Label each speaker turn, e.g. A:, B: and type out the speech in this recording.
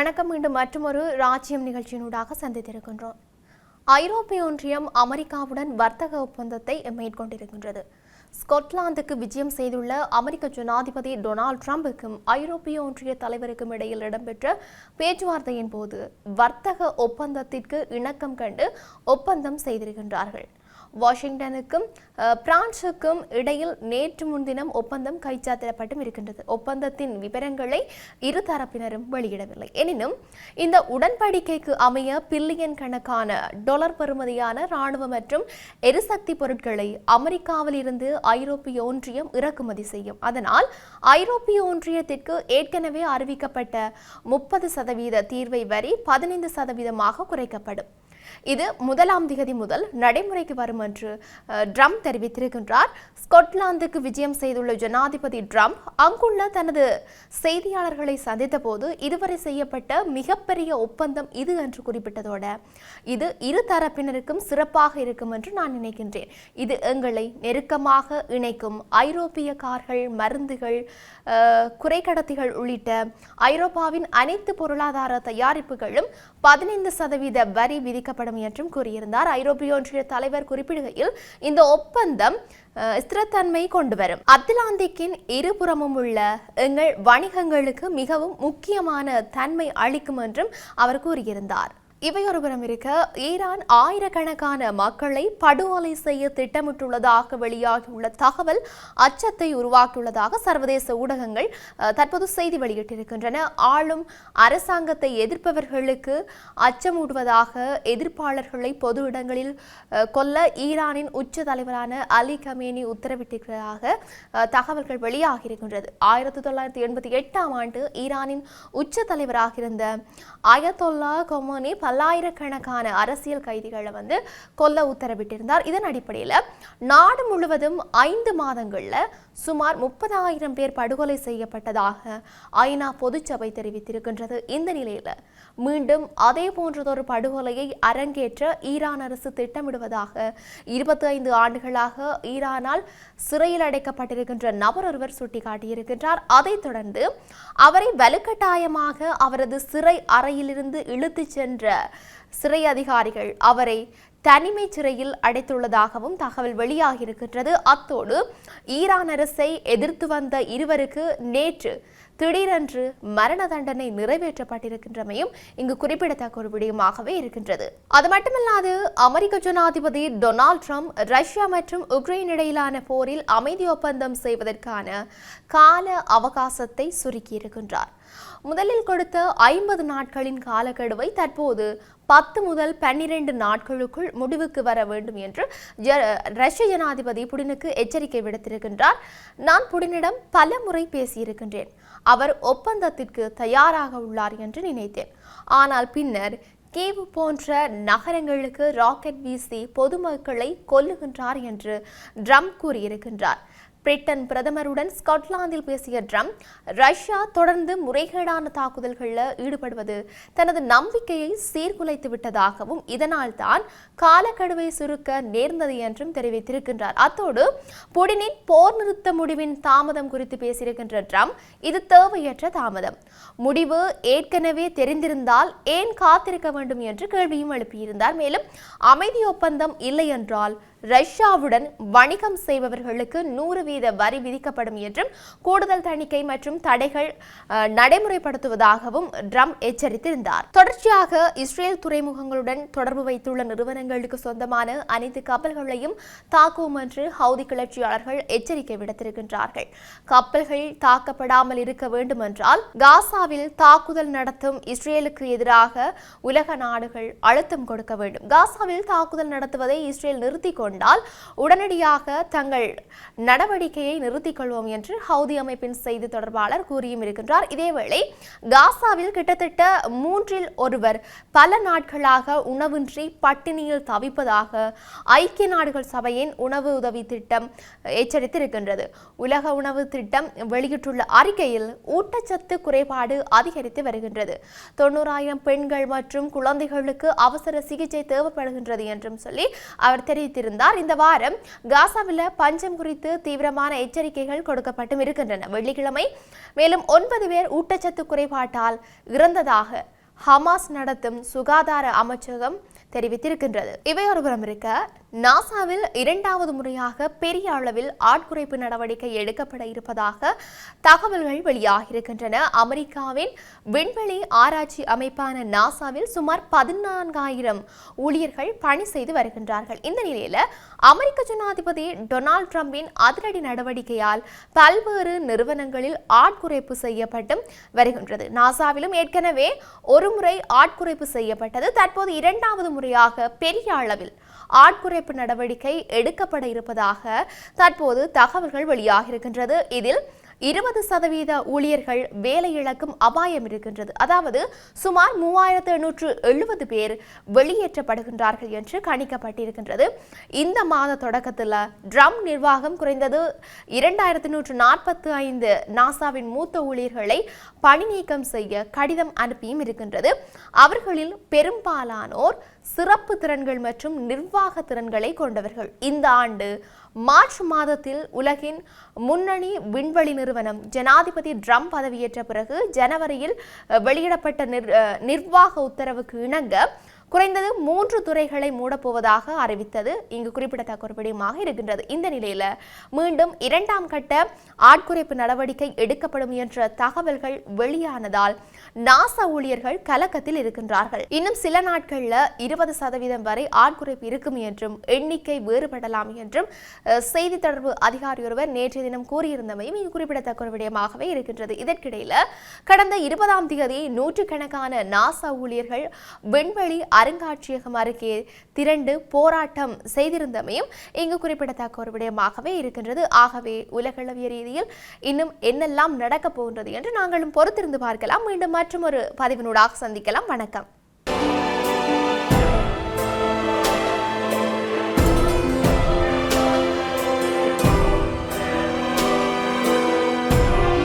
A: வணக்கம். மீண்டும் மற்றொரு ராஜ்யம் நிகழ்ச்சியினூடாக சந்தித்திருக்கின்றோம். ஐரோப்பிய ஒன்றியம் அமெரிக்காவுடன் வர்த்தக ஒப்பந்தத்தை மேற்கொண்டிருக்கின்றது. ஸ்கொட்லாந்துக்கு விஜயம் செய்துள்ள அமெரிக்க ஜனாதிபதி டொனால்ட் ட்ரம்புக்கும் ஐரோப்பிய ஒன்றிய தலைவருக்கும் இடையில் இடம்பெற்ற பேச்சுவார்த்தையின் போது வர்த்தக ஒப்பந்தத்திற்கு இணக்கம் கண்டு ஒப்பந்தம் செய்திருக்கின்றார்கள். வாஷிங்டனுக்கும் பிரான்சுக்கும் இடையில் நேற்று முன்தினம் ஒப்பந்தம் கைச்சாத்திடப்பட்டும் இருக்கின்றது. ஒப்பந்தத்தின் விவரங்களை இரு தரப்பினரும் வெளியிடவில்லை. எனினும் இந்த உடன்படிக்கைக்கு அமைய பில்லியன் கணக்கான டாலர் பெறுமதியான ராணுவ மற்றும் எரிசக்தி பொருட்களை அமெரிக்காவில் இருந்து ஐரோப்பிய ஒன்றியம் இறக்குமதி செய்யும். அதனால் ஐரோப்பிய ஒன்றியத்திற்கு ஏற்கனவே அறிவிக்கப்பட்ட முப்பது சதவீத தீர்வை வரி பதினைந்து சதவீதமாக குறைக்கப்படும். இது முதலாம் திகதி முதல் நடைமுறைக்கு வரும் என்று ட்ரம் ட்ரம்ப் தெரிவித்திருக்கின்றார். ஸ்கொட்லாந்துக்கு விஜயம் செய்துள்ள ஜனாதிபதி ட்ரம்ப் அங்குள்ள தனது செய்தியாளர்களை சந்தித்த போது இதுவரை செய்யப்பட்ட மிகப்பெரிய ஒப்பந்தம் இது என்று குறிப்பிட்டதோட இது இரு தரப்பினருக்கும் சிறப்பாக இருக்கும் என்று நான் நினைக்கின்றேன். இது எங்களை நெருக்கமாக இணைக்கும் ஐரோப்பிய கார்கள் மருந்துகள் அஹ், குறைக்கடத்திகள் உள்ளிட்ட ஐரோப்பாவின் அனைத்து பொருளாதார தயாரிப்புகளும் பதினைந்து சதவீத வரி விதிக்கப்படும் என்றும் கூறியிருந்தார். ஐரோப்பிய ஒன்றிய தலைவர் குறிப்பிடுகையில் இந்த ஒப்பந்தம் ஸ்திரத்தன்மை கொண்டு வரும் அத்லாந்திக்கின் இருபுறமும் உள்ள எங்கள் வணிகங்களுக்கு மிகவும் முக்கியமான தன்மை அளிக்கும் என்றும் அவர் கூறியிருந்தார். இவையொருபுறம் இருக்க ஈரான் ஆயிரக்கணக்கான மக்களை படுகொலை செய்ய திட்டமிட்டுள்ளதாக வெளியாகியுள்ள தகவல் அச்சத்தை உருவாக்கியுள்ளதாக சர்வதேச ஊடகங்கள் தற்போது செய்தி வெளியிட்டிருக்கின்றன. ஆளும் அரசாங்கத்தை எதிர்ப்பவர்களுக்கு அச்சமூடுவதாக எதிர்ப்பாளர்களை பொது இடங்களில் கொல்ல ஈரானின் உச்ச தலைவரான அலி கமேனி உத்தரவிட்டிருக்கிறதாக தகவல்கள் வெளியாகியிருக்கின்றது. ஆயிரத்தி தொள்ளாயிரத்தி எண்பத்தி எட்டாம் ஆண்டு ஈரானின் உச்ச தலைவராக இருந்த அயத்தொல்லா கொமோனி பல்லாயிரக்கணக்கான அரசியல் கைதிகளை வந்து கொல்ல உத்தரவிட்டிருந்தார். இதன் அடிப்படையில் நாடு முழுவதும் ஐந்து மாதங்களில் சுமார் முப்பதாயிரம் பேர் படுகொலை செய்யப்பட்டதாக ஐநா பொதுச்சபை தெரிவித்திருக்கின்றது. இந்த நிலையில் மீண்டும் அதே போன்றதொரு படுகொலையை அரங்கேற்ற ஈரான் அரசு திட்டமிடுவதாக இருபத்தி ஐந்து ஆண்டுகளாக ஈரானால் சிறையில் அடைக்கப்பட்டிருக்கின்ற நபர் ஒருவர் சுட்டிக்காட்டியிருக்கின்றார். அதைத் தொடர்ந்து அவரை வலுக்கட்டாயமாக அவரது சிறை அறையிலிருந்து இழுத்துச் சென்ற சிறை அதிகாரிகள் அவரை தனிமை சிறையில் அடைத்துள்ளதாகவும் தகவல் வெளியாகியிருக்கின்றது. அத்தோடு ஈரான் அரசை எதிர்த்து வந்த இருவருக்கு நேற்று திடீரென்று மரண தண்டனை நிறைவேற்றப்பட்டிருக்கின்றமையும் இங்கு குறிப்பிடத்தக்க ஒரு விடயமாகவே இருக்கின்றது. அது மட்டுமல்லாது அமெரிக்க ஜனாதிபதி டொனால்ட் ட்ரம்ப் ரஷ்யா மற்றும் உக்ரைன் இடையிலான போரில் அமைதி ஒப்பந்தம் செய்வதற்கான கால அவகாசத்தை சுருக்கியிருக்கின்றார். முதலில் கொடுத்த ஐம்பது நாட்களின் காலக்கெடுவை தற்போது பத்து முதல் பன்னிரண்டு நாட்களுக்குள் முடிவுக்கு வர வேண்டும் என்று ஜ- ரஷ்ய ஜனாதிபதி புடினுக்கு எச்சரிக்கை விடுத்திருக்கின்றார். நான் புடினிடம் பல முறை பேசியிருக்கின்றேன். அவர் ஒப்பந்தத்திற்கு தயாராக உள்ளார் என்று நினைத்தேன். ஆனால் பின்னர் கீவு போன்ற நகரங்களுக்கு ராக்கெட் வீசி பொதுமக்களை கொல்லுகின்றார் என்று ட்ரம்ப் கூறியிருக்கின்றார். பிரிட்டன் பிரதமருடன் ஸ்காட்லாந்தில் பேசிய ட்ரம்ப் ரஷ்யா தொடர்ந்து முறைகேடான தாக்குதல்களில் ஈடுபடுவது தனது நம்பிக்கையை சீர்குலைத்து விட்டதாகவும் இதனால் தான் காலக்கெடுவை சுருக்க நேர்ந்தது என்றும் தெரிவித்திருக்கின்றார். அத்தோடு புடினின் போர் நிறுத்த முடிவின் தாமதம் குறித்து பேசியிருக்கின்ற ட்ரம்ப் இது தேவையற்ற தாமதம். முடிவு ஏற்கனவே தெரிந்திருந்தால் ஏன் காத்திருக்க வேண்டும் என்று கேள்வியும் எழுப்பியிருந்தார். மேலும் அமைதி ஒப்பந்தம் இல்லை என்றால் ரஷ்யாவுடன் வணிகம் செய்பவர்களுக்கு நூறு வீத வரி விதிக்கப்படும் என்றும் கூடுதல் தணிக்கை மற்றும் தடைகள் நடைமுறைப்படுத்துவதாகவும் ட்ரம்ப் எச்சரித்திருந்தார். தொடர்ச்சியாக இஸ்ரேல் துறைமுகங்களுடன் தொடர்பு வைத்துள்ள நிறுவனங்களுக்கு சொந்தமான அனைத்து கப்பல்களையும் தாக்கும் என்று ஹவுதி கிளர்ச்சியாளர்கள் எச்சரிக்கை விடுத்திருக்கின்றார்கள். கப்பல்கள் தாக்கப்படாமல் இருக்க வேண்டுமென்றால் காசாவில் தாக்குதல் நடத்தும் இஸ்ரேலுக்கு எதிராக உலக நாடுகள் அழுத்தம் கொடுக்க வேண்டும். காசாவில் தாக்குதல் நடத்துவதை இஸ்ரேல் நிறுத்திக் கொண்டால் உடனடியாக தங்கள் நடவடிக்கையை நிறுத்திக் கொள்வோம் என்று ஹவுதி அமைப்பின் செய்தி தொடர்பாளர் கூறியும் இருக்கின்றார். இதேவேளை காசாவில் கிட்டத்தட்ட மூன்றில் ஒருவர் பல நாட்களாக உணவின்றி பட்டினியில் தவிப்பதாக ஐக்கிய நாடுகள் சபையின் உணவு உதவி திட்டம் எச்சரித்திருக்கின்றது. உலக உணவு திட்டம் வெளியிட்டுள்ள அறிக்கையில் ஊட்டச்சத்து குறைபாடு அதிகரித்து வருகின்றது. தொண்ணூறாயிரம் பெண்கள் மற்றும் குழந்தைகளுக்கு அவசர சிகிச்சை தேவைப்படுகின்றது என்றும் சொல்லி அவர் தெரிவித்திருந்தார். வந்தார் இந்த வாரம் காசாவில் பஞ்சம் குறித்து தீவிரமான எச்சரிக்கைகள் கொடுக்கப்பட்டும் இருக்கின்றன. வெள்ளிக்கிழமை மேலும் ஒன்பது பேர் ஊட்டச்சத்து குறைபாட்டால் இறந்ததாக ஹமாஸ் நடத்தும் சுகாதார அமைச்சகம் தெரிவித்திருக்கின்றது. இவை ஒருபுறம் இருக்க நாசாவில் இரண்டாவது முறையாக பெரிய அளவில் ஆட்குறைப்பு நடவடிக்கை எடுக்கப்பட இருப்பதாக தகவல்கள் வெளியாகியிருக்கின்றன. அமெரிக்காவின் விண்வெளி ஆராய்ச்சி அமைப்பான நாசாவில் சுமார் பதினான்காயிரம் ஊழியர்கள் பணி செய்து வருகின்றார்கள். இந்த நிலையில் அமெரிக்க ஜனாதிபதி டொனால்ட் ட்ரம்பின் அதிரடி நடவடிக்கையால் பல்வேறு நிறுவனங்களில் ஆட்குறைப்பு செய்யப்பட்டும் வருகின்றது. நாசாவிலும் ஏற்கனவே ஒரு முறை ஆட்குறைப்பு செய்யப்பட்டது. தற்போது இரண்டாவது முறையாக பெரிய அளவில் ஆட்குறை ஆட்குறைப்பு நடவடிக்கை எடுக்கப்பட இருப்பதாக தற்போது தகவல்கள் வெளியாகியிருக்கின்றது. இதில் இருபது சதவீத ஊழியர்கள் வேலை இழக்கும் அபாயம் இருக்கின்றது. அதாவது சுமார் மூவாயிரத்து எண்ணூற்று எழுபது பேர் வெளியேற்றப்படுகின்றார்கள் என்று கணிக்கப்பட்டிருக்கின்றது. இந்த மாத தொடக்கத்தில் ட்ரம் நிர்வாகம் குறைந்தது இரண்டாயிரத்து நூற்று நாற்பத்தி ஐந்து நாசாவின் மூத்த ஊழியர்களை பணி நீக்கம் செய்ய கடிதம் அனுப்பியும் இருக்கின்றது. அவர்களில் பெரும்பாலானோர் சிறப்பு திறன்கள் மற்றும் நிர்வாக திறன்களை கொண்டவர்கள். இந்த ஆண்டு மார்ச் மாதத்தில் உலகின் முன்னணி விண்வெளி நிறுவனம் ஜனாதிபதி ட்ரம்ப் பதவியேற்ற பிறகு ஜனவரியில் வெளியிடப்பட்ட நிர் நிர்வாக உத்தரவுக்கு இணங்க குறைந்தது மூன்று துறைகளை மூடப்போவதாக அறிவித்தது. இங்கு குறிப்பிடத்தக்க ஒரு விடயமாக இருக்கின்றது. இந்த நிலையில மீண்டும் இரண்டாம் கட்ட ஆட்குறைப்பு நடவடிக்கை எடுக்கப்படும் என்ற தகவல்கள் வெளியானதால் நாசா ஊழியர்கள் கலக்கத்தில் இருக்கின்றார்கள். இன்னும் சில நாட்கள்ல இருபது சதவீதம் வரை ஆட்குறைப்பு இருக்கும் என்றும் எண்ணிக்கை வேறுபடலாம் என்றும் செய்தி தொடர்பு அதிகாரி ஒருவர் நேற்றைய தினம் கூறியிருந்தமையும் இங்கு குறிப்பிடத்தக்க ஒரு விடயமாகவே இருக்கின்றது. இதற்கிடையில கடந்த இருபதாம் தேதி நூற்றுக்கணக்கான நாசா ஊழியர்கள் விண்வெளி அருங்காட்சியகம் அருகே திரண்டு போராட்டம் செய்திருந்தமையும் இங்கு குறிப்பிடத்தக்க ஒரு விடயமாகவே இருக்கின்றது. ஆகவே உலகளவிய ரீதியில் இன்னும் என்னெல்லாம் நடக்கப் போகின்றது என்று நாங்களும் பொறுத்திருந்து பார்க்கலாம். மீண்டும் மற்றும் ஒரு பதிவினூடாக சந்திக்கலாம். வணக்கம்.